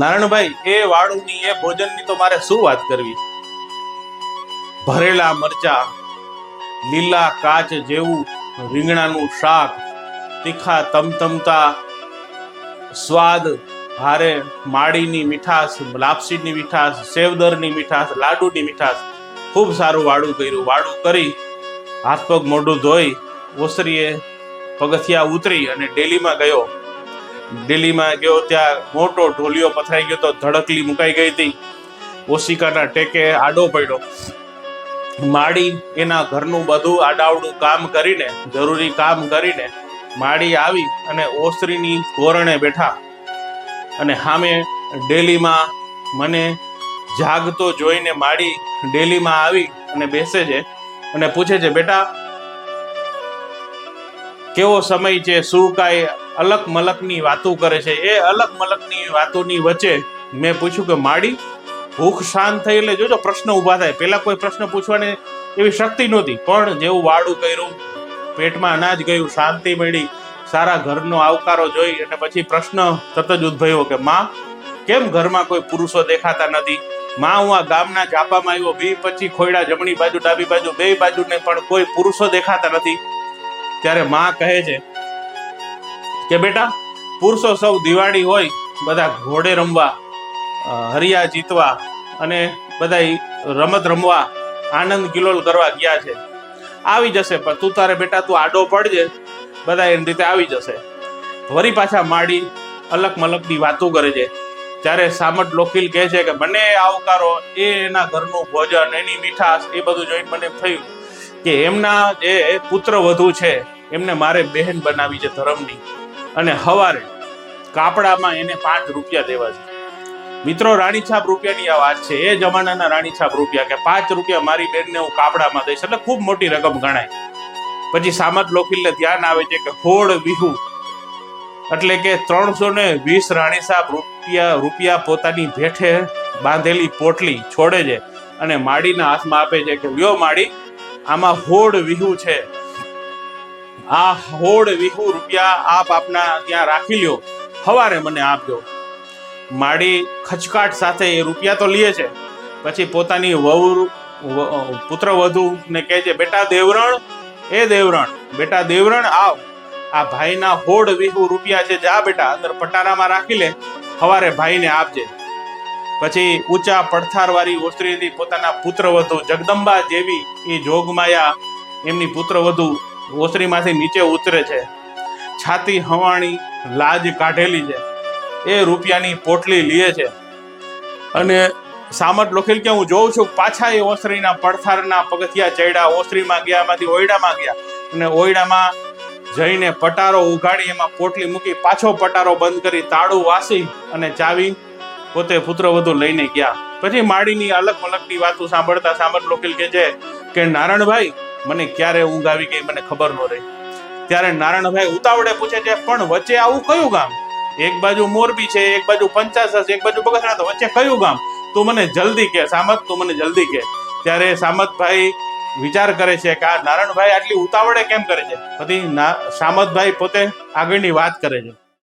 નારણભાઈ એ વાળુની, એ ભોજનની તો મારે શું વાત કરવી? ભરેલા મરચા, લીલા કાચ જેવું રીંગણાનું શાક, તીખા તમતમતા, સ્વાદ ભારે માળીની મીઠાશ, લાપસીની મીઠાશ, સેવદરની મીઠાશ, લાડુની મીઠાશ, ખૂબ સારું વાડું કર્યું. વાડું કરી હાથ પગ મોઢું ધોઈ, ઓસરીએ, પગથિયા ઉતરી અને ડેલીમાં ગયો. દિલ્હીમાં ગયો, ત્યાં મોટો ઢોલિયો પથરાઈ ગયો તો ધડકલી મુકાઈ ગઈ હતી. ઓશિકાના ટેકે આડો પડ્યો. માડી એના ઘરનું બધું આડાવડું કામ કરીને, જરૂરી કામ કરીને માડી આવી અને ઓસરીની ધોરણે બેઠા. અને સામે ડેલીમાં મને જાગતો જોઈને માડી ડેલીમાં આવી અને બેસે છે અને પૂછે છે, બેટા, કેવો સમય છે? શું કાંઈ અલગ મલકની વાતો કરે છે. એ અલગ મલકની વાતોની વચ્ચે મેં પૂછ્યું કે, માડી, ભૂખ શાંત થઈ એટલે જોજો પ્રશ્ન ઊભા થાય. પહેલાં કોઈ પ્રશ્ન પૂછવાની એવી શક્તિ નહોતી, પણ જેવું વાડું કર્યું, પેટમાં અનાજ ગયું, શાંતિ મળી, સારા ઘરનો આવકારો જોઈ અને પછી પ્રશ્ન તરત જ ઉદ્ભવ્યો કે, માં, કેમ ઘરમાં કોઈ પુરુષો દેખાતા નથી? માં, હું આ ગામના ઝાપામાં આવ્યો, બે પછી ખોયડા જમણી બાજુ, ડાબી બાજુ, બે બાજુને પણ કોઈ પુરુષો દેખાતા નથી. ત્યારે માં કહે છે કે બેટા, પુરુષો સૌ દિવાળી હોય, બધા ઘોડે રમવા હરિયા જીતવા અને બધા રમત રમવા આનંદ કિલોલ કરવા ગયા છે. આવી જશે, પણ તું તારે બેટા, તું આડો પડજે, બધા એની રીતે આવી જશે. વરી પાછા માડી અલગ મલકની વાતો કરે છે. ત્યારે સામટ લોખીલ કહે છે કે, મને આવકારો, એ એના ઘરનું ભોજન, એની મીઠાશ, એ બધું જોઈને મને થયું કે એમના જે પુત્ર વધુ છે, એમને મારે બહેન બનાવી છે ધર્મની. અને હવારે કાપડામાં એને પાંચ રૂપિયા દેવા છે. મિત્રો, રાણીછાપ રૂપિયાની આ વાત છે. એ જમાનાના રાણીછાપ રૂપિયા કે પાંચ રૂપિયા મારી બેનને હું કાપડામાં દઈશ એટલે ખૂબ મોટી રકમ ગણાય. પછી સામત લોખીલને ધ્યાન આવે છે કે હોળ વિહુ. એટલે કે ત્રણસો ને વીસ રાણીસાબ રૂપિયા રૂપિયા પોતાની ભેઠે બાંધેલી પોટલી છોડે છે અને માડીના હાથમાં આપે છે કે લ્યો માડી, આમાં હોડ વિહુ છે. આ હોડ વિહુ રૂપિયા આપ આપના ત્યાં રાખી લ્યો. હવારે મને આપજો માડી ખચકાટ સાથે એ રૂપિયા તો લે છે. પછી પોતાની વહુ પુત્ર વધુ ને કહે છે, બેટા દેવરણ, એ દેવરણ, બેટા દેવરણ આવ. આ ભાઈના હોડ વિહુ રૂપિયા છે, જા બેટા, અંદર પટારામાં રાખી લે. હવારે ભાઈને આપજે. પછી ઊંચા પડથારવાળી ઓસ્ત્રીથી પોતાના પુત્રવધુ જગદંબા જેવી એ જોગમાયા એમની પુત્રવધુ ઓસરીમાંથી નીચે ઉતરે છે. છાતી હવાણી લાજ કાઢેલી છે. એ રૂપિયાની પોટલી લે છે. અને સામટ લોખીલ કે હું જોઉં છું, પાછા એ ઓસરીના પડથારના પગથિયા ચડ્યા, ઓસરીમાં ગયા માંથી ઓયડામાં ગયા. અને ઓયડામાં જઈને પટારો ઉઘાડી, એમાં પોટલી મૂકી, પાછો પટારો બંધ કરી, તાળું વાસી અને ચાવી પોતે પુત્ર વધુ લઈને ગયા. પછી માડીની અલગ મલગની વાતો સાંભળતા સામત લોકેલ કે છે કે, નારણભાઈ મને ક્યારે ઊંઘ આવી ગઈ મને ખબર ન રહી. ત્યારે નારાયણભાઈ ઉતાવળે પૂછે છે, પણ વચ્ચે આવું કયું ગામ? એક બાજુ મોરબી છે, એક બાજુ પંચાસર છે એક બાજુ બગસરા તો વચ્ચે કયું ગામ? તું મને જલ્દી કે, સામત, તું મને જલ્દી કે. ત્યારે સામતભાઈ વિચાર કરે છે કે આ નારાયણભાઈ આટલી ઉતાવળે કેમ કરે છે? પછી સામતભાઈ પોતે આગળની વાત કરે છે.